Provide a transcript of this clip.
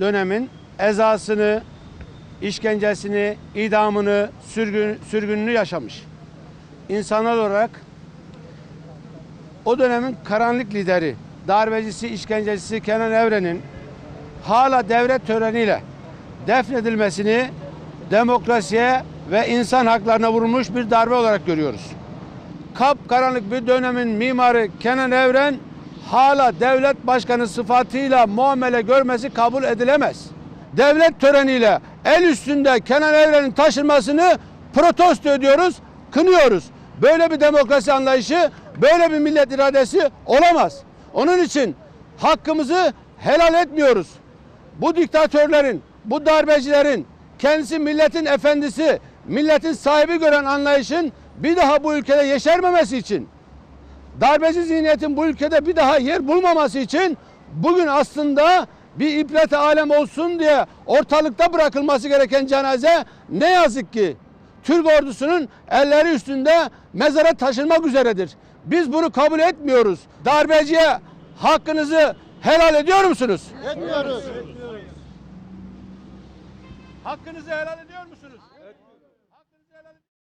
dönemin ezasını, işkencesini, idamını, sürgün, sürgününü yaşamış. İnsanlar olarak o dönemin karanlık lideri, darbecisi, işkencecisi Kenan Evren'in hala devlet töreniyle defnedilmesini demokrasiye ve insan haklarına vurulmuş bir darbe olarak görüyoruz. Kap karanlık bir dönemin mimarı Kenan Evren hala devlet başkanı sıfatıyla muamele görmesi kabul edilemez. Devlet töreniyle el üstünde Kenan Evren'in taşınmasını protesto ediyoruz, kınıyoruz. Böyle bir demokrasi anlayışı, böyle bir millet iradesi olamaz. Onun için hakkımızı helal etmiyoruz. Bu diktatörlerin, bu darbecilerin kendisi milletin efendisi, milletin sahibi gören anlayışın bir daha bu ülkede yeşermemesi için darbeci zihniyetin bu ülkede bir daha yer bulmaması için bugün aslında bir ibret alem olsun diye ortalıkta bırakılması gereken cenaze ne yazık ki Türk ordusunun elleri üstünde mezara taşınmak üzeredir. Biz bunu kabul etmiyoruz. Darbeciye hakkınızı helal ediyor musunuz? Etmiyoruz. Hakkınızı helal ediyor musunuz?